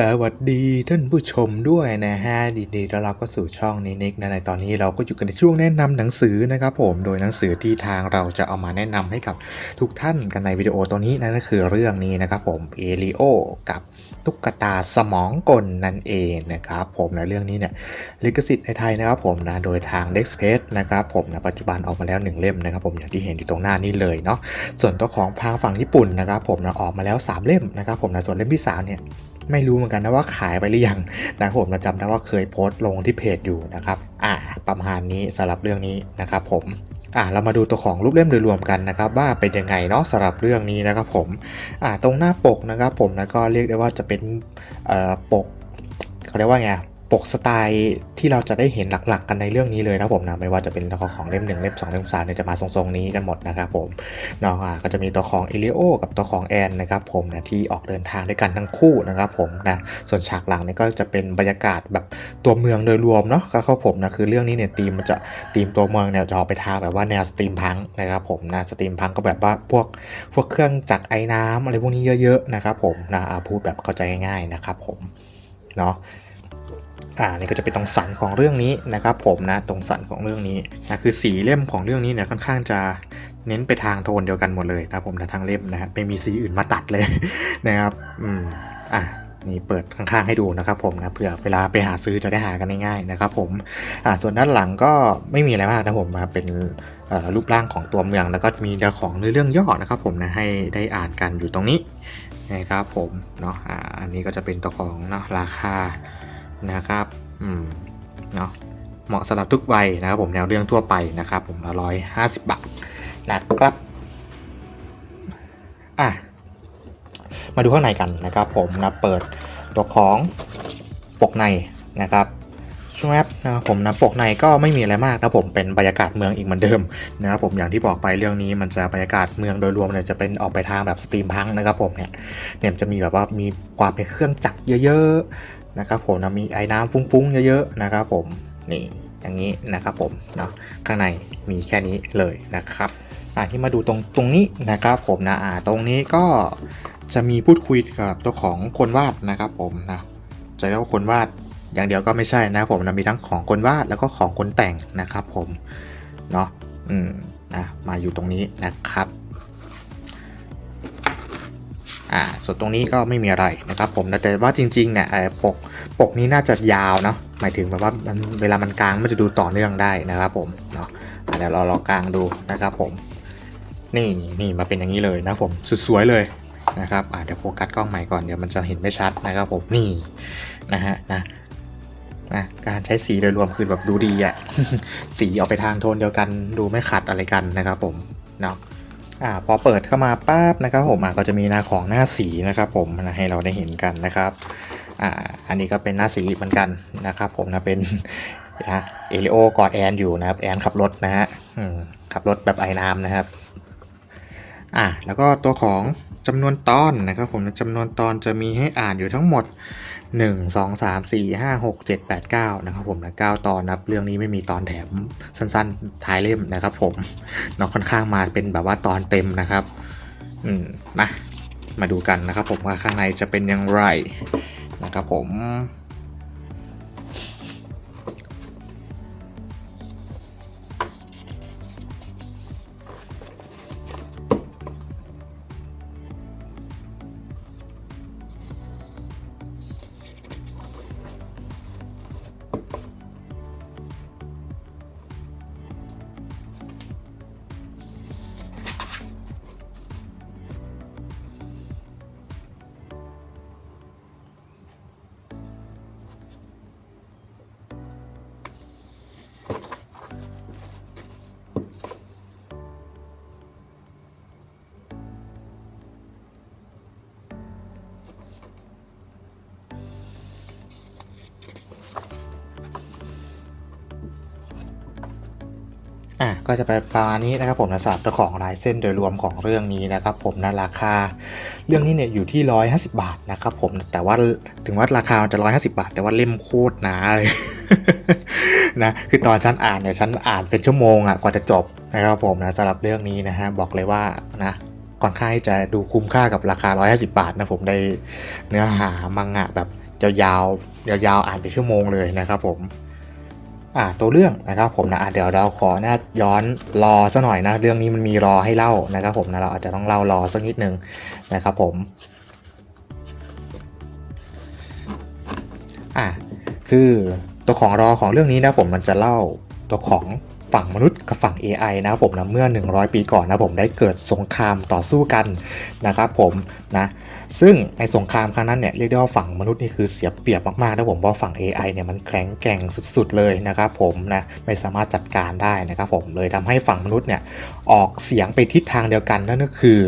สวัสดีท่านผู้ชมด้วยนะฮะดีดีต้อนรับเข้าสู่ช่องนินิกนะในตอนนี้เราก็อยู่กันในช่วงแนะนำหนังสือนะครับผมโดยหนังสือที่ทางเราจะเอามาแนะนำให้กับทุกท่านกันในวิดีโอตัวนี้นั่นก็คือเรื่องนี้นะครับผมเอลิโอกับตุ๊กตาสมองกลนั่นเองนะครับผมในเรื่องนี้เนี่ยลิขสิทธิ์ในไทยนะครับผมนะโดยทาง d e x p a c e นะครับผมนะปัจจุบันออกมาแล้วหนึ่งเล่มนะครับผมอย่างที่เห็นอยู่ตรงหน้านี้เลยเนาะส่วนตัวของทางฝั่งญี่ปุ่นนะครับผมนะออกมาแล้วสามเล่มนะครับผมนะส่วนเล่มที่สามเนี่ย ไม่รู้เหมือนกันนะว่าขายไปหรือยังนะผมนะจำได้ว่าเคยโพสต์ลงที่เพจอยู่นะครับอ่าประมาณนี้สำหรับเรื่องนี้นะครับผมอ่าเรามาดูตัวของรูปเล่มโดยรวมกันนะครับว่าเป็นยังไงเนาะสำหรับเรื่องนี้นะครับผมอ่าตรงหน้าปกนะครับผมนะก็เรียกได้ว่าจะเป็นเอ่อปกเขาเรียกว่าไง ปกสไตล์ที่เราจะได้เห็นหลักๆ กันในเรื่องนี้เลยนะผมนะไม่ว่าจะเป็นตัวของเล่มหนึ่งเล่มสองเล่มสามเนี่ยจะมาทรงๆนี้กันหมดนะครับผมเนาะอ่าก็จะมีตัวของเอลิโอกับตัวของแอนนะครับผมนะที่ออกเดินทางด้วยกันทั้งคู่นะครับผมนะส่วนฉากหลังเนี่ยก็จะเป็นบรรยากาศแบบตัวเมืองโดยรวมเนาะก็เข้าผมนะคือเรื่องนี้เนี่ยธีมมันจะธีมตัวเมืองเนี่ยจะออกไปทางแบบว่าแนวสตรีมพังนะครับผมนะสตรีมพังก็แบบว่าพวกพวกเครื่องจักรไอ้น้ำอะไรพวกนี้เยอะๆนะครับผมนะพูดแบบเข้าใจง่ายๆนะครับผมเนาะ อ่านี่ก็จะเป็นตรงสันของเรื่องนี้นะครับผมนะตรงสันของเรื่องนี้นะคือสีเล่มของเรื่องนี้เนี่ยค่อนข้างจะเน้นไปทางโทนเดียวกันหมดเลยนะครับผมนะทางเล่มนะฮะไม่มีสีอื่นมาตัดเลยนะครับอืมอะนี่เปิดข้างๆให้ดูนะครับผมนะเผื่อเวลาไปหาซื้อจะได้หากันง่ายๆนะครับผมอ่าส่วนด้านหลังก็ไม่มีอะไรมากนะผมมาเป็นรูปร่างของตัวเมืองแล้วก็มีเรื่องของเรื่องย่อนะครับผมนะให้ได้อ่านกันอยู่ตรงนี้นะครับผมเนาะอ่าอันนี้ก็จะเป็นตัวของเนาะราคา นะครับอืมเนาะเหมาะสำหรับทุกวัยนะครับผมแนวเรื่องทั่วไปนะครับ ผมละร้อยห้าสิบบาทนะครับอะมาดูข้างในกันนะครับผมนะเปิดตัวของปกในนะครับช่วงแอปนะครับผมนะปกในก็ไม่มีอะไรมากนะผมเป็นบรรยากาศเมืองอีกเหมือนเดิมนะครับผมอย่างที่บอกไปเรื่องนี้มันจะบรรยากาศเมืองโดยรวมเนี่ยจะเป็นออกไปทางแบบสตรีมพังนะครับผมเนี่ยเนี่ยจะมีแบบว่ามีความเป็นเครื่องจักรเยอะ นะครับผมนะมีไอ้น้ำฟุ้งๆเยอะๆนะครับผมนี่อย่างนี้นะครับผมเนาะข้างในมีแค่นี้เลยนะครับอ่าที่มาดูตรงตรงนี้นะครับผมนะอ่าตรงนี้ก็จะมีพูดคุยกับตัวของคนวาดนะครับผมนะจะเรียกว่าคนวาดอย่างเดียวก็ไม่ใช่นะครับผมนะมีทั้งของคนวาดแล้วก็ของคนแต่งนะครับผมเนาะอืมนะมาอยู่ตรงนี้นะครับ อ่าส่วนตรงนี้ก็ไม่มีอะไรนะครับผมแต่ว่าจริงๆเนี่ยปกปกนี้น่าจะยาวเนาะหมายถึงแบบว่ามันเวลามันกลางมันจะดูต่อเนื่องได้นะครับผมเนาะเดี๋ยวเราลองกลางดูนะครับผม นี่นี่มาเป็นอย่างนี้เลยนะผมสุดสวยเลยนะครับเดี๋ยวโฟกัสกล้องใหม่ก่อนเดี๋ยวมันจะเห็นไม่ชัดนะครับผมนี่นะฮะนะนะการใช้สีโดยรวมคือแบบดูดีอะ่ะสีออกไปทางโทนเดียวกัน ดูไม่ขัดอะไรกันนะครับผมเนาะ อ่าพอเปิดเข้ามาปั๊บนะครับผมอะก็จะมีหน้าของหน้าสีนะครับผมนะให้เราได้เห็นกันนะครับอ่าอันนี้ก็เป็นหน้าสีเหมือนกันนะครับผมนะเป็นนะเอลิโอกอดแอนอยู่นะครับแอนขับรถนะฮะขับรถแบบไอ้น้ำนะครับอ่าแล้วก็ตัวของจำนวนตอนนะครับผมจำนวนตอนจะมีให้อ่านอยู่ทั้งหมด หนึ่งสองสามสี่ห้าหกเจ็ดแปดเก้านะครับผมนะเก้าตอนนะเรื่องนี้ไม่มีตอนแถมสั้นๆท้ายเล่มนะครับผมเนาะค่อนข้างมาเป็นแบบว่าตอนเต็มนะครับ อืมนะมาดูกันนะครับผมว่าข้างในจะเป็นอย่างไรนะครับผม อะก็จะไปประมาณนี้นะครับผมนะสำหรับเจ้าของลายเส้นโดยรวมของเรื่องนี้นะครับผมนะราคา เรื่องนี้เนี่ยอยู่ที่ 150 บาทนะครับผมแต่ว่าถึงว่าราคามันจะ 150 บาท แต่ว่าเล่มโคตรหนาเลยนะคือตอนฉันอ่านเนี่ยฉันอ่านเป็นชั่วโมงอะกว่าจะจบนะครับผมนะสำหรับเรื่องนี้นะฮะบอกเลยว่านะค่อนข้างจะดูคุ้มค่ากับราคา 150 บาทนะผมได้เนื้อหามังงะแบบยาวๆยาวๆอ่านเป็นชั่วโมงเลยนะครับผม อ่าตัวเรื่องนะครับผมนะอะเดี๋ยวเราขอนะย้อนรอซะหน่อยนะ เรื่องนี้มันมีรอให้เล่านะครับผมนะเราอาจจะต้องเล่ารอสักนิดนึงนะครับผมอะคือตัวของรอของเรื่องนี้นะผมมันจะเล่าตัวของฝั่งมนุษย์กับฝั่ง AI นะครับผมนะเมื่อ 100 ปีก่อนนะผมได้เกิดสงครามต่อสู้กันนะครับผมนะ ซึ่งในสงครามครั้งนั้นเนี่ยเรียกได้ว่าฝั่งมนุษย์นี่คือเสียเปรียบมากๆนะผมเพราะฝั่ง AI เนี่ยมันแข็งแกร่งสุดๆเลยนะครับผมนะไม่สามารถจัดการได้นะครับผมเลยทำให้ฝั่งมนุษย์เนี่ยออกเสียงไปทิศทางเดียวกันนั่นก็คือ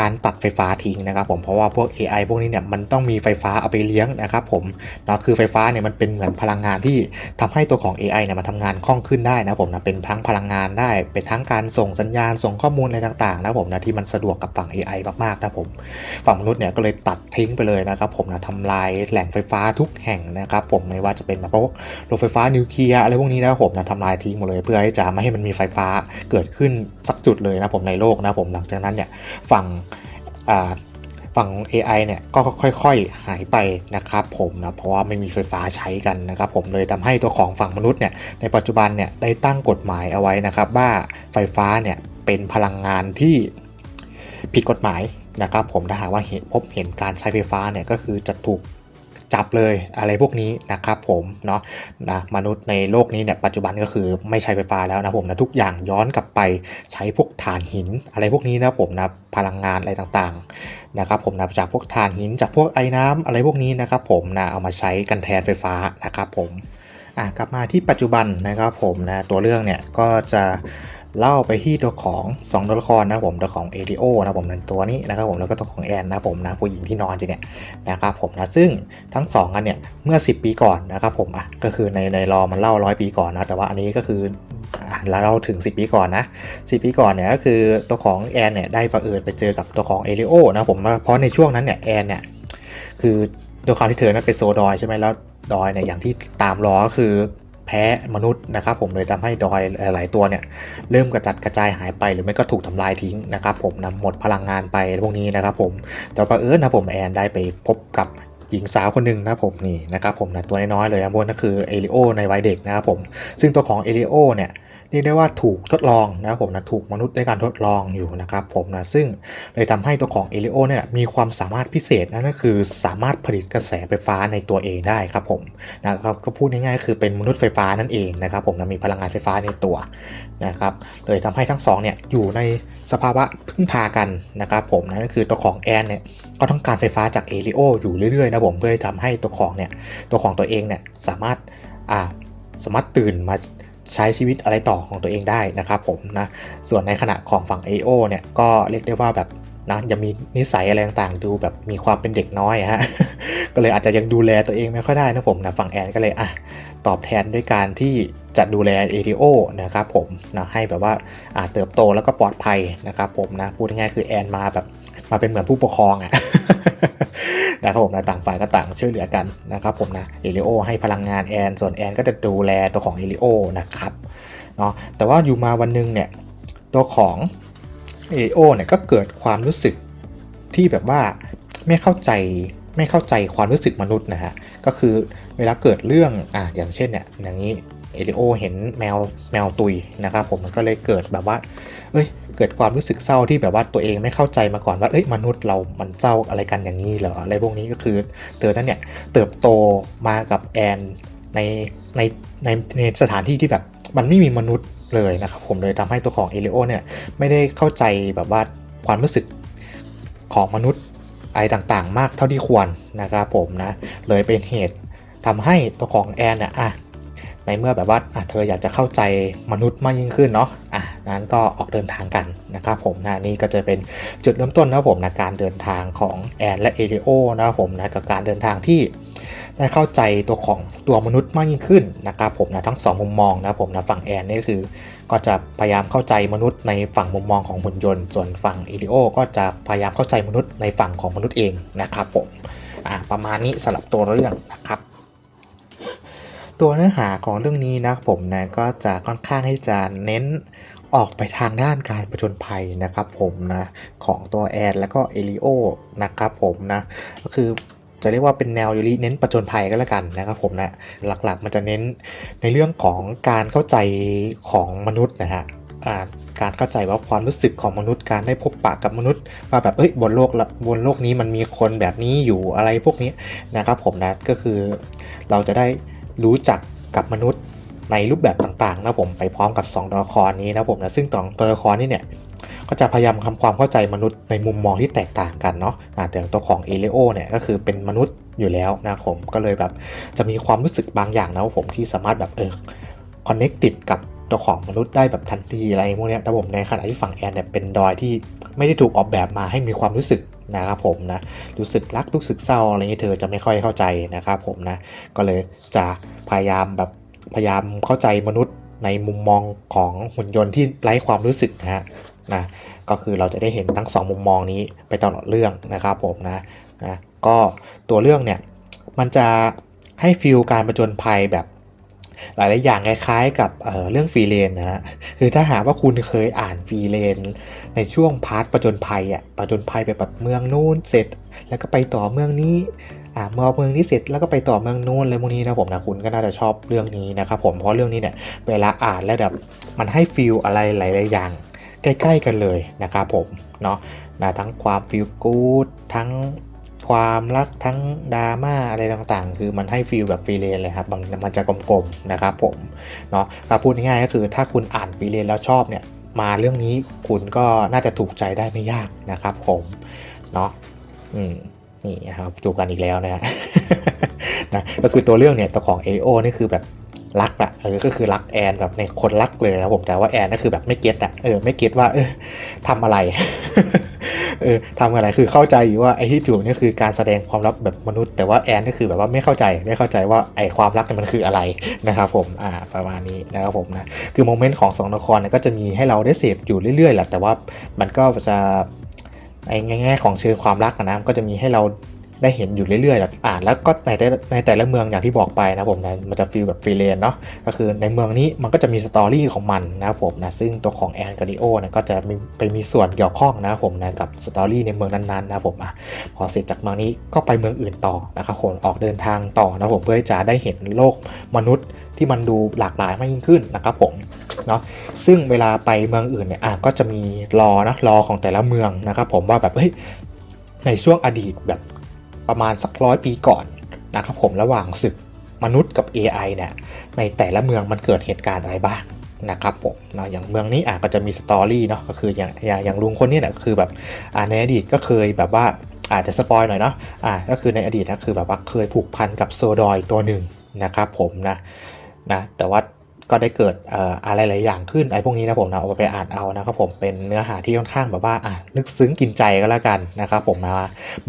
การตัดไฟฟ้าทิ้งนะครับผมเพราะว่าพวก AI พวกนี้เนี่ยมันต้องมีไฟฟ้าเอาไปเลี้ยงนะครับผมเนาะคือไฟฟ้าเนี่ยมันเป็นเหมือนพลังงานที่ทำให้ตัวของ AI เนี่ยมันทำงานคล่องขึ้นได้นะผมนะเป็นทั้งพลังงานได้เป็นทั้งการส่งสัญญาณส่งข้อมูลอะไรต่างๆนะผมนะที่มันสะดวกกับฝั่ง AI มากๆนะผมฝั่งมนุษย์เนี่ยก็เลยตัดทิ้งไปเลยนะครับผมนะทำลายแหล่งไฟฟ้าทุกแห่งนะครับผมไม่ว่าจะเป็นแบบพวกโรงไฟฟ้านิวเคลียร์อะไรพวกนี้นะผมนะทำลายทิ้งหมดเลยเพื่อที่จะไม่ให้มันมีไฟฟ้าเกิดขึ้นสักจุดเลยนะผมในโลกนะผมหลังจากนั้นเนี่ยฝั่ง ฝั่ง AI เนี่ยก็ค่อยๆหายไปนะครับผมนะเพราะว่าไม่มีไฟฟ้าใช้กันนะครับผมเลยทำให้ตัวของฝั่งมนุษย์เนี่ยในปัจจุบันเนี่ยได้ตั้งกฎหมายเอาไว้นะครับ ว่าไฟฟ้าเนี่ยเป็นพลังงานที่ผิดกฎหมายนะครับผมถ้าหากว่าเห็นพบเห็นการใช้ไฟฟ้าเนี่ยก็คือจะถูก จับเลยอะไรพวกนี้นะครับผมเนาะนะมนุษย์ในโลกนี้เนี่ยปัจจุบันก็คือไม่ใช้ไฟฟ้าแล้วนะผมนะทุกอย่างย้อนกลับไปใช้พวกถ่านหิน อะไรพวกนี้นะผมนะพลังงานอะไรต่างๆนะครับผมนะจากพวกถ่านหินจากพวกไอ้น้ำอะไรพวกนี้นะครับผมนะเอามาใช้กันแทนไฟฟ้านะครับผมอะกลับมาที่ปัจจุบันนะครับผมนะตัวเรื่องเนี่ยก็จะ เล่าไปที่ตัวของ 2 ตัวละครนะครับผมตัวของเอริโอนะครับผมนั่นตัวนี้นะครับผมแล้วก็ตัวของแอนนะครับผมนะผู้หญิงที่นอนอยู่เนี่ยนะครับผมนะซึ่งทั้งสองกันเนี่ยเมื่อ 10 ปีก่อนนะครับผมอะก็คือในในรอมันเล่าร้อยปีก่อนนะแต่ว่าอันนี้ก็คืออะเราเล่าถึง 10 ปีก่อนนะ 10 ปีก่อนเนี่ยก็คือตัวของแอนเนี่ยได้ประเอิญไปเจอกับตัวของเอริโอนะผมเพราะในช่วงนั้นเนี่ยแอนเนี่ยคือด้วยความที่เธอนั้นเป็นโซดอยใช่ไหมแล้วดอยเนี่ยอย่างที่ตามรอก็คือ แพ้มนุษย์นะครับผมเลยทำให้ดอยหลาย ๆ ตัวเนี่ยเริ่มกระจัดกระจายหายไป หรือไม่ก็ถูกทำลายทิ้งนะครับผมนะหมดพลังงานไปพวกนี้นะครับผมแต่ประเอิญนะผมแอนได้ไปพบกับหญิงสาวคนหนึ่งนะผมนี่นะครับผมนะตัวน้อยๆเลยนะบนก็คือเอลิโอในวัยเด็กนะครับผมซึ่งตัวของเอลิโอเนี่ย เรียกได้ว่าถูกทดลองนะครับผมนะถูกมนุษย์ได้การทดลองอยู่นะครับผมนะซึ่งเลยทำให้ตัวของเอลิโอเนี่ยมีความสามารถพิเศษนั่นก็คือสามารถผลิตกระแสไฟฟ้าในตัวเองได้ครับผมนะครับก็พูดง่ายๆคือเป็นมนุษย์ไฟฟ้านั่นเองนะครับผมนะมีพลังงานไฟฟ้าในตัวนะครับเลยทำให้ทั้งสองเนี่ยอยู่ในสภาวะพึ่งพากันนะครับผมนั่นก็คือตัวของแอนเนี่ยก็ต้องการไฟฟ้าจากเอลิโออยู่เรื่อยๆนะผมเพื่อทำให้ตัวของเนี่ยตัวของตัวเองเนี่ยสามารถอ่าสามารถตื่นมา ใช้ชีวิตอะไรต่อของตัวเองได้นะครับผมนะส่วนในขณะของฝั่ง a อเนี่ยก็เรียกได้ว่าแบบนะยังมีนิสัยอะไรต่างๆดูแบบมีความเป็นเด็กน้อยฮะก็เลยอาจจะยังดูแลตัวเองไม่ค่อยได้นะผมนะฝั่งแอนก็เลยอะตอบแทนด้วยการที่จะดูแลเอริโอนะครับผมนะให้แบบว่าอ่าเติบโตแล้วก็ปลอดภัยนะครับผมนะพูดง่ายๆคือแอนมาแบบมาเป็นเหมือนผู้ปกครองอะ นะครับผมนะต่างฝ่ายก็ต่างช่วยเหลือกันนะครับผมนะเอริโอให้พลังงานแอน ส่วนแอนก็จะดูแลตัวของเอริโอนะครับเนาะแต่ว่าอยู่มาวันหนึงเนี่ยตัวของเอริโอเนี่ยก็เกิดความรู้สึกที่แบบว่าไม่เข้าใจไม่เข้าใจความรู้สึกมนุษย์นะฮะก็คือเวลาเกิดเรื่องอะอย่างเช่นเนี่ยอย่างนี้เอลิโอเห็นแมวแมวตุยนะครับผมมันก็เลยเกิดแบบว่า เอ้ย เกิดความรู้สึกเศร้าที่แบบว่าตัวเองไม่เข้าใจมาก่อนว่าเอ้ยมนุษย์เรามันเศร้าอะไรกันอย่างนี้เหรออะไรพวกนี้ก็คือเธอนั้นเนี่ยเติบโตมากับแอนในในในในสถานที่ที่แบบมันไม่มีมนุษย์เลยนะครับผมเลยทำให้ตัวของเอลิโอเนี่ยไม่ได้เข้าใจแบบว่าความรู้สึกของมนุษย์อะไรต่างๆ มากเท่าที่ควรนะครับผมนะเลยเป็นเหตุทำให้ตัวของแอนเนี่ยอะในเมื่อแบบว่าอะเธออยากจะเข้าใจมนุษย์มากยิ่งขึ้นเนาะ นั้นก็ออกเดินทางกันนะครับผมนะนี่ก็จะเป็นจุดเริ่มต้นนะผมนะการเดินทางของแอนและเอริโอนะผมนะกับการเดินทางที่ได้เข้าใจตัวของตัวมนุษย์มากยิ่งขึ้นนะครับผมนะทั้งสองมุมมองนะผมนะฝั่งแอนนี่คือก็จะพยายามเข้าใจมนุษย์ในฝั่งมุมมองของหุ่นยนต์ ส่วนฝั่งเอริโอก็จะพยายามเข้าใจมนุษย์ในฝั่งของมนุษย์เองนะครับผมประมาณนี้สำหรับตัวเรื่องนะครับ ตัวเนื้อหาของเรื่องนี้นะผมนะก็จะค่อนข้างที่จะเน้น ออกไปทางด้านการประจนภัยนะครับผมนะของตัวแอนแล้วก็เอลิโอนะครับผมนะก็คือจะเรียกว่าเป็นแนวยูริเน้นประจนภัยก็แล้วกันนะครับผมนะหลักๆมันจะเน้นในเรื่องของการเข้าใจของมนุษย์นะฮะการเข้าใจว่าความรู้สึกของมนุษย์การได้พบปะกับมนุษย์ว่าแบบเอ้ยบนโลกละบนโลกนี้มันมีคนแบบนี้อยู่อะไรพวกนี้นะครับผมนะก็คือเราจะได้รู้จักกับมนุษย์ ในรูปแบบต่างๆนะผมไปพร้อมกับ 2 ตัวละครนี้นะผมนะซึ่งตัวละครนี้เนี่ยก็จะพยายามทำความเข้าใจมนุษย์ในมุมมองที่แตกต่างกันเนาะอ่าแต่ตัวของเอเลโอเนี่ยก็คือเป็นมนุษย์อยู่แล้วนะผมก็เลยแบบจะมีความรู้สึกบางอย่างนะผมที่สามารถแบบเออคอนเน c ติดกับตัวของมนุษย์ได้แบบทันทีอะไรพวกนี้แต่ผมในขณะที่ฝั่งแอนเนี่ยเป็นดอยที่ไม่ได้ถูกออกแบบมาให้มีความรู้สึกนะครับผมนะรู้สึกรักรู้สึกเศร้าอะไรเงี้ยเธอจะไม่ค่อยเข้าใจนะครับผมนะก็เลยจะพยายามแบบ พยายามเข้าใจมนุษย์ในมุมมองของหุ่นยนต์ที่ไร้ความรู้สึกนะฮะนะก็คือเราจะได้เห็นทั้ง 2 มุมมองนี้ไปตลอดเรื่องนะครับผมนะนะก็ตัวเรื่องเนี่ยมันจะให้ฟิลการประจนภัยแบบหลายๆอย่างคล้ายๆกับเเรื่องฟรีเลนนะฮะคือถ้าหากว่าคุณเคยอ่านฟรีเลน ในช่วงพาร์ทประจนภัยอะประจนภัยไปแบบเมืองนู้นเสร็จ แล้วก็ไปต่อเมืองนี้ อ่าเมืองเมืองนี้เสร็จแล้วก็ไปต่อเมืองนู้นอะไรพวกนี้นะผมนะคุณก็น่าจะชอบเรื่องนี้นะครับผมเพราะเรื่องนี้เนี่ยเวลาอ่านแล้วแบบมันให้ฟิลอะไรหลายๆอย่างใกล้ๆกันเลยนะครับผมเนาะนะทั้งความฟีลกู๊ดทั้งความรักทั้งดราม่าอะไรต่างๆ คือมันให้ฟีลแบบฟีเลนเลยครับมันมันจะกลมๆนะครับผมเนาะถ้าพูดง่ายๆก็คือถ้าคุณอ่านฟีเลนแล้วชอบเนี่ยมาเรื่องนี้คุณก็น่าจะถูกใจได้ไม่ยากนะครับผมเนาะอืม นี่นะครับจูบกันอีกแล้วนะฮะนะก็คือตัวเรื่องเนี่ยตัวของเอริโอนี่คือแบบรักอะเออก็คือรักแอนแบบในคนรักเลยนะผมแต่ว่าแอนก็คือแบบไม่เก็ตอะเออไม่เก็ตว่าเออทำอะไรเออทำอะไรคือเข้าใจอยู่ว่าไอ้ที่ถูกนี่คือการแสดงความรักแบบมนุษย์แต่ว่าแอนก็คือแบบว่าไม่เข้าใจไม่เข้าใจว่าไอ้ความรักเนี่ยมันคืออะไรนะครับผมอ่าประมาณนี้นะครับผมนะคือโมเมนต์ของสองนครเนี่ยก็จะมีให้เราได้เสพอยู่เรื่อยๆแหละแต่ว่ามันก็จะ ในแง่ของเชิงความรักอะนะก็จะมีให้เราได้เห็นอยู่เรื่อยๆแบบอ่านแล้วก็ในแต่ในแต่ละเมืองอย่างที่บอกไปนะผมนะมันจะฟีลแบบฟรีเลนเนาะก็คือในเมืองนี้มันก็จะมีสตอรี่ของมันนะผมนะซึ่งตัวของแอนกาดิโอเนี่ยก็จะมีไปมีส่วนเกี่ยวข้องนะผมนะกับสตอรี่ในเมืองนั้นๆนะผมอะพอเสร็จจากเมืองนี้ก็ไปเมืองอื่นต่อนะครับผมออกเดินทางต่อนะผมเพื่อจะได้เห็นโลกมนุษย์ที่มันดูหลากหลายมากยิ่งขึ้นนะครับผม เนาะซึ่งเวลาไปเมืองอื่นเนี่ยอะก็จะมีรอนะรอของแต่ละเมืองนะครับผมว่าแบบเฮ้ยในช่วงอดีตแบบประมาณสักร้อยปีก่อนนะครับผมระหว่างศึกมนุษย์กับ AI เนี่ยในแต่ละเมืองมันเกิดเหตุการณ์อะไรบ้างนะครับผมเนาะอย่างเมืองนี้อะก็จะมีสตอรี่เนาะก็คืออย่างอย่างอย่างลุงคนนี้เนี่ยคือแบบอ่าในอดีตก็เคยแบบว่าอาจจะสปอยหน่อยเนาะอ่าก็คือในอดีตนะคือแบบว่าเคยผูกพันกับโซดอยตัวหนึ่งนะครับผมนะนะแต่ว่า ก็ได้เกิดอะไรหลายอย่างขึ้นไอ้พวกนี้นะผมนะเอาไปอ่านเอานะครับผมเป็นเนื้อหาที่ค่อนข้างแบบว่าอะลึกซึ้งกินใจก็แล้วกันนะครับผมมา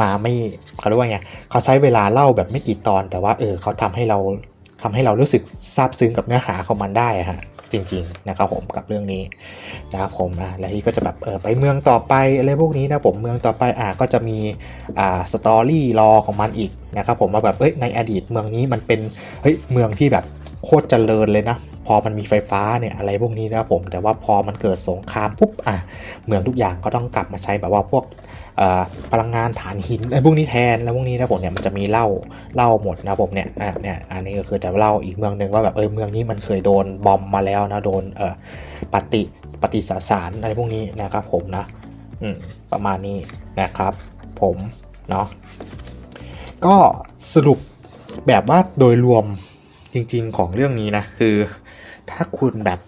มาไม่เขาเรียกว่าไงเขาใช้เวลาเล่าแบบไม่กี่ตอน แต่ว่าเออเขาทำให้เราทำให้เรารู้สึกซาบซึ้งกับเนื้อหาของมันได้ฮะจริงๆนะครับผมกับเรื่องนี้นะครับผมนะแล้วที่ก็จะแบบเออไปเมืองต่อไปอะไรพวกนี้นะผมเมืองต่อไปอะก็จะมีอ่าสตอรี่รอของมันอีกนะครับผมว่าแบบเอ้ยในอดีตเมืองนี้มันเป็นเฮ้ยเมืองที่แบบ โคตรเจริญเลยนะ พอมันมีไฟฟ้าเนี่ยอะไรพวกนี้นะครับผมแต่ว่าพอมันเกิดสงครามปุ๊บอะเมืองทุกอย่างก็ต้องกลับมาใช้แบบว่าพวกพลังงานฐานหินอะไรพวกนี้แทนแล้วพวกนี้นะผมเนี่ยมันจะมีเล่าเล่าหมดนะผมเนี่ยอะเนี่ยอันนี้ก็คือแต่เล่าอีกเมืองหนึ่งว่าแบบเออเมืองนี้มันเคยโดนบอมมาแล้วนะโดนเออปฏิปฏิสสารอะไรพวกนี้นะครับผมนะอืมประมาณนี้นะครับผมเนาะก็สรุปแบบว่าโดยรวม จริง ๆ ของเรื่องนี้นะคือ ถ้าคุณแบบ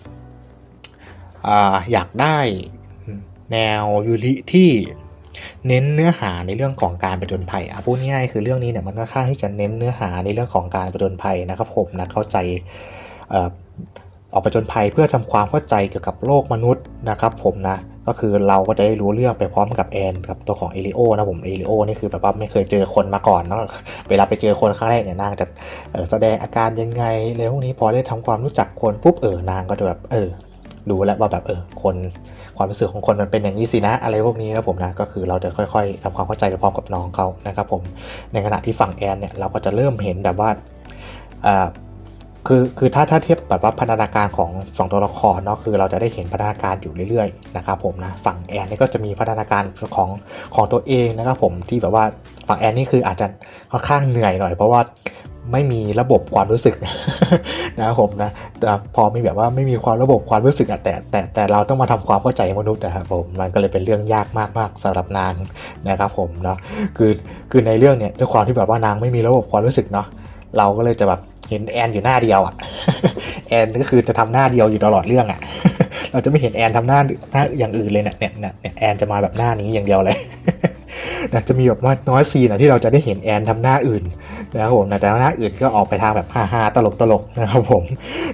ออยากได้แนวยูริที่เน้นเนื้อหาในเรื่องของการประจนภัยอะพูดง่ายๆคือเรื่องนี้เนี่ยมันค่อนข้างที่จะเน้นเนื้อหาในเรื่องของการประจนภัยนะครับผมนะเข้าใจออกประจนภัยเพื่อทำความเข้าใจเกี่ยวกับโลกมนุษย์นะครับผมนะ ก็คือเราก็จะได้รู้เรื่องไปพร้อมกับแอนกับตัวของเอลิโอนะผมเอลิโอนี่คือแบบว่าไม่เคยเจอคนมาก่อนเนาะเวลาไปเจอคนครั้งแรกเนี่ยนางจะแสดงอาการยังไงแล้วพวกนี้พอได้ทำความรู้จักคนปุ๊บเออนางก็จะแบบเออรู้แล้วว่าแบบเออคนความรู้สึกของคนมันเป็นอย่างนี้สินะอะไรพวกนี้นะผมนะก็คือเราจะค่อยๆทำความเข้าใจไปพร้อมกับน้องเขานะครับผมในขณะที่ฝั่งแอนเนี่ยเราก็จะเริ่มเห็นแบบว่าอ่า คือคือถ้าถ้าเทียบแบบว่าพัฒนาการของสองตัวละครเนาะคือเราจะได้เห็นพัฒนาการอยู่เรื่อยๆนะครับผมนะฝั่งแอนนี่ก็จะมีพัฒนาการของของตัวเองนะครับผมที่แบบว่าฝั่งแอนนี่คืออาจจะค่อนข้างเหนื่อยหน่อย เพราะว่าไม่มีระบบความรู้สึกนะครับผมนะแต่พอมีแบบว่าไม่มีความระบบความรู้สึกอะแต่แต่แต่เราต้องมาทำความเข้าใจมนุษย์นะครับผมมันก็เลยเป็นเรื่องยากมากๆสำหรับนางนะครับผมเนาะคือคือในเรื่องเนี่ยด้วยความที่แบบว่านางไม่มีระบบความรู้สึกเนาะเราก็เลยจะแบบ เห็นแอนอยู่หน้าเดียวอะ แอนก็คือจะทำหน้าเดียวอยู่ตลอดเรื่องอะ เราจะไม่เห็นแอนทำหน้าหน้าอย่างอื่นเลยเนี่ยเนี่ยเนี่ยแอนจะมาแบบหน้านี้อย่างเดียวเลยนะจะมีแบบว่าน้อยซีนอะที่เราจะได้เห็นแอนทำหน้าอื่นนะครับผมนะแต่หน้าอื่นก็ออกไปทางแบบฮาๆตลกตลกนะครับผม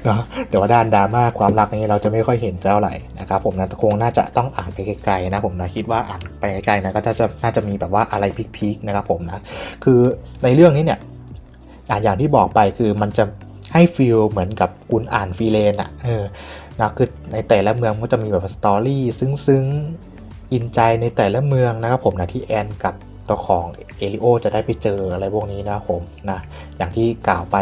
เนาะแต่ว่าด้านดราม่าความรักนี้เราจะไม่ค่อยเห็นเท่าไหร่นะครับผมนะคงน่าจะต้องอ่านไปไกลๆนะผมนะคิดว่าอ่านไปไกลๆนะก็จะน่าจะมีแบบว่าอะไรพีคๆนะครับผมนะคือในเรื่องนี้เนี่ย อะอย่างที่บอกไปคือมันจะให้ฟีลเหมือนกับคุณอ่านฟรีเลนอะเออนะคือในแต่ละเมืองก็จะมีแบบสตอรี่ซึ้งๆอินใจในแต่ละเมืองนะครับผมนะที่แอนกับตัวของเอลิโอจะได้ไปเจออะไรพวกนี้นะครับผมนะอย่างที่กล่าวไป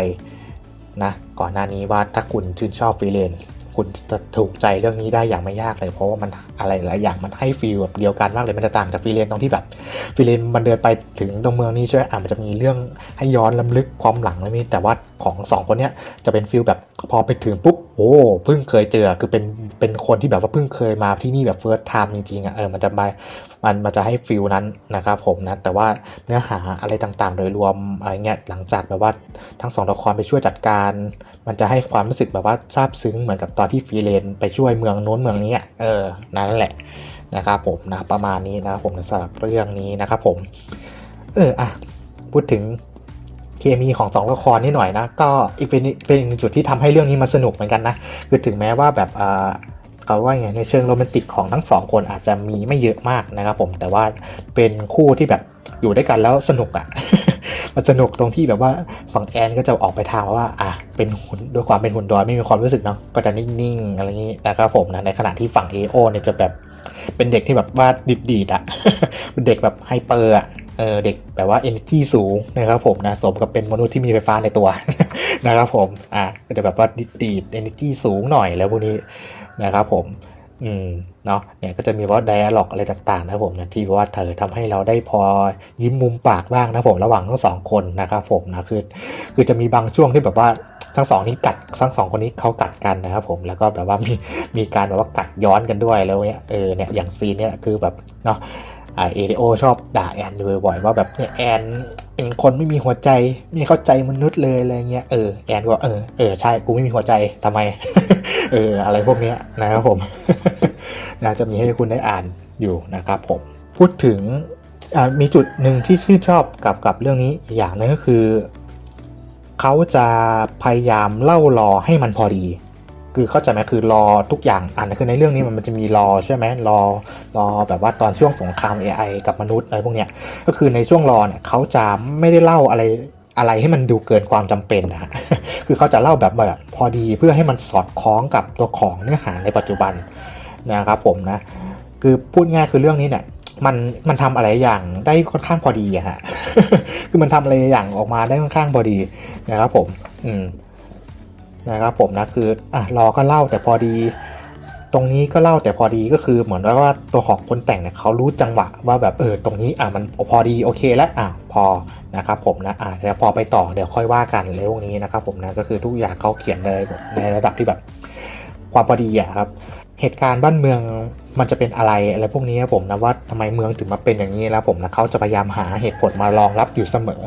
นะก่อนหน้านี้ว่าถ้าคุณชื่นชอบฟรีเลน คุณจะถูกใจเรื่องนี้ได้อย่างไม่ยากเลย เพราะว่ามันอะไรหลายอย่างมันให้ฟีลแบบเดียวกันมากเลยมันจะต่างจากฟรีเลนตรงที่แบบฟรีเลนมันเดินไปถึงตรงเมืองนี้ใช่ไหมอะมันจะมีเรื่องให้ย้อนลำลึกความหลังอะไรนี้แต่ว่าของสองคนเนี้ยจะเป็นฟีลแบบพอไปถึงปุ๊บโอ้เพิ่งเคยเจอคือเป็นเป็นคนที่แบบว่าเพิ่งเคยมาที่นี่แบบเฟิร์สไทม์จริงๆอะเออมันจะมามันมันจะให้ฟิลนั้นนะครับผมนะแต่ว่าเนื้อหาอะไรต่างๆ โดยรวมอะไรเงี้ยหลังจากแบบว่าทั้งสองละครไปช่วยจัดการ มันจะให้ความรู้สึกแบบว่าซาบซึ้งเหมือนกับตอนที่ฟรีเลนไปช่วยเมืองโน้นเมืองนี้อะเออนั่นแหละนะครับผมนะประมาณนี้นะครับผมสำหรับเรื่องนี้นะครับผมเอออะพูดถึงเคมีของสองละครนิดหน่อยนะก็อีกเป็นเป็นอีกหนึ่งจุดที่ทำให้เรื่องนี้มาสนุกเหมือนกันนะคือถึงแม้ว่าแบบอ่าเขาว่าไงในเชิงโรแมนติกของทั้งสองคนอาจจะมีไม่เยอะมากนะครับผมแต่ว่าเป็นคู่ที่แบบอยู่ด้วยกันแล้วสนุกอะ่ะ มันสนุกตรงที่แบบว่าฝั่งแอนก็จะออกไปทางว่าอะเป็นหุ่นด้วยความเป็นหุ่นดอยไม่มีความรู้สึกเนาะก็จะนิ่งๆอะไรอย่างนี้นะครับผมนะในขณะที่ฝั่งเอโอเนี่ยจะแบบเป็นเด็กที่แบบว่าดีดอะ่ะเป็นเด็กแบบไฮเปอร์อะเออเด็กแบบว่า energy สูงนะครับผมนะสมกับเป็นมนุษย์ที่มีไฟฟ้าในตัวนะครับผมอะก็จะแบบว่าดิดดีดๆ energy สูงหน่อยแล้วพวกนี้นะครับผม อืมเนาะเนี่ยก็จะมีว่าไดอะล็อกอะไรต่างๆนะผมนะที่ว่าเธอทำให้เราได้พอยิ้มมุมปากบ้างนะผมระหว่างทั้งสองคนนะครับผมนะคือคือจะมีบางช่วงที่แบบว่าทั้งสองนี้กัดทั้งสองคนนี้เขากัดกันนะครับผมแล้วก็แบบว่ามีมีการแบบว่ากัดย้อนกันด้วยแล้วเนี่ยเออเนี่ยอย่างซีนเนี่ยคือแบบเนาะอ่าเอริโอชอบด่าแอนอยู่บ่อยๆว่าแบบเนี่ยแอน เป็นคนไม่มีหัวใจไม่เข้าใจมนุษย์เลยอะไรเงี้ยเออแอนก็เออเออใช่กูไม่มีหัวใจทำไม เอออะไรพวกเนี้ยนะครับผมนะจะมีให้คุณได้อ่านอยู่นะครับผมพูดถึงมีจุดหนึ่งที่ชื่นชอบกับกับเรื่องนี้อย่างหนึงก็คือ เขาจะพยายามเล่ารอให้มันพอดี คือเข้าใจไหมคือรอทุกอย่างอ่านคือในเรื่องนี้มันจะมีรอใช่ไหมรอรอแบบว่าตอนช่วงสงคราม AI กับมนุษย์อะไรพวกเนี้ยก็คือในช่วงรอเนี่ยเขาจะไม่ได้เล่าอะไรอะไรให้มันดูเกินความจำเป็นนะฮะคือเขาจะเล่าแบบแบบพอดีเพื่อให้มันสอดคล้องกับตัวของเนื้อหาในปัจจุบันนะครับผมนะคือพูดง่ายคือเรื่องนี้เนี่ยมันมันทำอะไรอย่างได้ค่อนข้างพอดีอะฮะ คือมันทำอะไรอย่างออกมาได้ค่อนข้างพอดีนะครับผม อืม นะครับผมนะคืออะรอก็เล่าแต่พอดี ตรงนี้ก็เล่าแต่พอดีก็คือเหมือนว่าตัวของคนแต่งเนี่ยเขารู้จังหวะว่าแบบเออตรงนี้อะมันพอดีโอเคแล้วอะพอนะครับผมนะอะแล้วพอไปต่อเดี๋ยวค่อยว่ากันเรื่องนี้นะครับผมนะก็คือทุกอย่างเขาเขียนเลยในระดับที่แบบความพอดีอะครับ เหตุการณ์บ้านเมืองมันจะเป็นอะไรอะไรพวกนี้ครับผมนะว่าทำไมเมืองถึงมาเป็นอย่างนี้แล้วผมนะเขาจะพยายามหาเหตุผลมารองรับอยู่เสมอ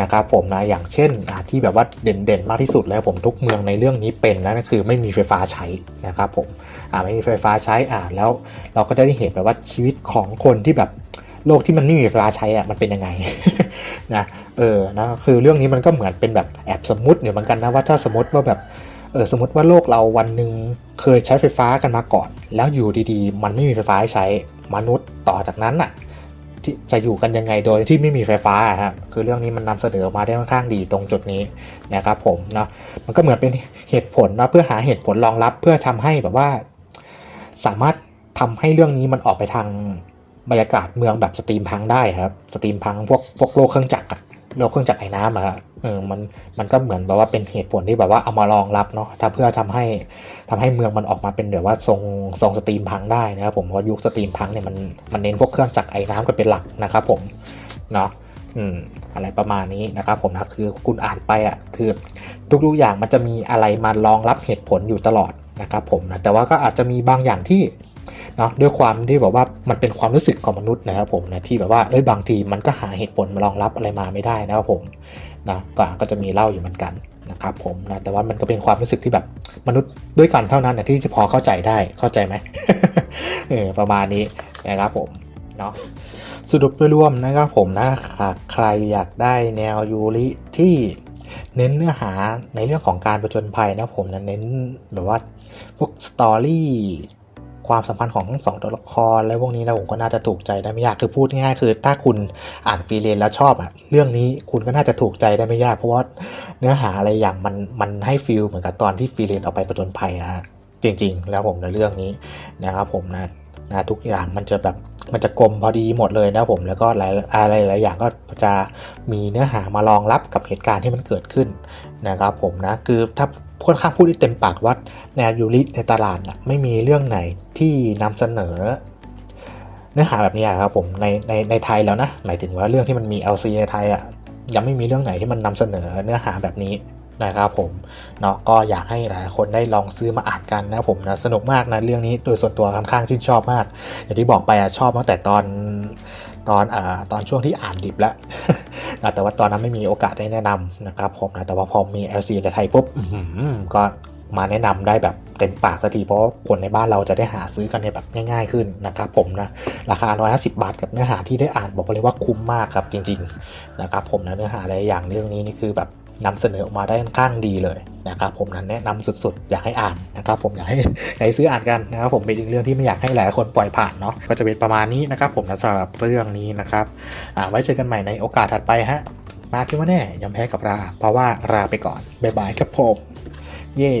นะครับผมนะอย่างเช่นที่แบบว่าเด่นๆมากที่สุดแล้วผมทุกเมืองในเรื่องนี้เป็นนะนั่นคือไม่มีไฟฟ้าใช้นะครับผมอ่าไม่มีไฟฟ้าใช้อ่าแล้วเราก็จะได้เห็นแบบว่าชีวิตของคนที่แบบโลกที่มันไม่มีไฟฟ้าใช้อะมันเป็นยังไงนะเออนะคือเรื่องนี้มันก็เหมือนเป็นแบบแอบสมมติเหมือนกันนะว่าถ้าสมมติว่าแบบ เออสมมติว่าโลกเราวันหนึ่งเคยใช้ไฟฟ้ากันมาก่อน แล้วอยู่ดีๆ มันไม่มีไฟฟ้าให้ใช้มนุษย์ต่อจากนั้นน่ะที่จะอยู่กันยังไงโดยที่ไม่มีไฟฟ้าฮะคือเรื่องนี้มันนำเสนอมาได้ค่อนข้างดีตรงจุดนี้นะครับผมเนาะมันก็เหมือนเป็นเหตุผลนะเพื่อหาเหตุผลรองรับเพื่อทำให้แบบว่า สามารถทำให้เรื่องนี้มันออกไปทางบรรยากาศเมืองแบบสตรีมพังได้ครับสตรีมพังพวกพวกโลกเครื่องจักรโลกเครื่องจักรไอ้น้ำอะครับ เออมันมันก็เหมือนแบบว่าเป็นเหตุผลที่แบบว่าเอามารองรับเนาะถ้าเพื่อทำให้ทำให้เมืองมันออกมาเป็นแบบว่าทรงทรงสตรีมพังได้นะครับผมว่ายุคสตรีมพังเนี่ยมันมันเน้นพวกเครื่องจักรไอ้น้ำกันเป็นหลักนะครับผมเนาะอืมอะไรประมาณนี้นะครับผมนะคือคุณอ่านไปอะคือทุกๆอย่างมันจะมีอะไรมารองรับเหตุผลอยู่ตลอดนะครับผมนะแต่ว่าก็อาจจะมีบางอย่างที่เนาะด้วยความที่แบบว่ามันเป็นความรู้สึกของมนุษย์นะครับผมนะที่แบบว่าเอ้ยบางทีมันก็หาเหตุผลมารองรับอะไรมาไม่ได้นะครับผม นะก็ก็จะมีเล่าอยู่เหมือนกันนะครับผมนะแต่ว่ามันก็เป็นความรู้สึกที่แบบมนุษย์ด้วยกันเท่านั้นนะที่จะพอเข้าใจได้เข้าใจไหมเออประมาณนี้นะครับผมเนาะสรุปโดยรวมนะครับผมนะหากใครอยากได้แนวยูริที่เน้นเนื้อหาในเรื่องของการประจนภัยนะผมนะเน้นแบบว่าพวกสตอรี่ ความสัมพันธ์ของทั้งสองตัวละคร และพวกนี้นะผมก็น่าจะถูกใจได้ไม่ยากคือพูดง่ายๆคือ ถ้าคุณอ่านฟรีเลนแล้วชอบอะเรื่องนี้คุณก็น่าจะถูกใจได้ไม่ยาก เพราะว่าเนื้อหาอะไรอย่างมันมันให้ฟีลเหมือนกับตอนที่ฟรีเลนออกไปประจนภัยนะฮะจริง ๆ แล้วผมในเรื่องนี้นะครับผมนะนะทุกอย่างมันจะแบบมันจะกลมพอดีหมดเลยนะผมแล้วก็หลายอะไรหลายอย่างก็จะมีเนื้อหามารองรับกับเหตุการณ์ที่มันเกิดขึ้นนะครับผมนะคือถ้าค่อนข้างพูดได้เต็มปากว่าแนวยูริในตลาดนะไม่มีเรื่องไหน ที่นำเสนอ เนื้อหาแบบนี้ครับผมในในในไทยแล้วนะหมายถึงว่าเรื่องที่มันมี LC ในไทยอะยังไม่มีเรื่องไหนที่มันนำเสนอเนื้อหาแบบนี้นะครับผมเนาะก็อยากให้หลายคนได้ลองซื้อมาอ่านกันนะผมนะสนุกมากนะเรื่องนี้โดยส่วนตัวค่อนข้างชื่นชอบมาก อย่างที่บอกไปอะชอบตั้งแต่ตอนตอนอ่าตอนช่วงที่อ่านดิบแล้วนะแต่ว่าตอนนั้นไม่มีโอกาสได้แนะนำนะครับผมนะแต่ว่าพอมี LC ในไทยปุ๊บก็ มาแนะนำได้แบบเต็มปากสักทีเพราะคนในบ้านเราจะได้หาซื้อกันในแบบง่าย ๆขึ้นนะครับผมนะราคา 150 บาทกับเนื้อหาที่ได้อ่านบอกเลยว่าคุ้มมากครับจริงๆนะครับผมนะเนื้อหาหลายอย่างเรื่องนี้นี่คือแบบนำเสนอออกมาได้ค่อนข้างดีเลยนะครับผมนั้นแนะนำสุดๆ อยากให้อ่านนะครับผมอยากให้อยากให้ซื้ออ่านกันนะครับผมเป็นอีกเรื่องที่ไม่อยากให้หลายคนปล่อยผ่านเนาะก็จะเป็นประมาณนี้นะครับผมนะสำหรับเรื่องนี้นะครับอ่าไว้เจอกันใหม่ในโอกาสถัดไปฮะมาที่ว่าแน่ยอมแพ้กับรา เพราะว่าราไปก่อนบ๊ายบายครับผม เย้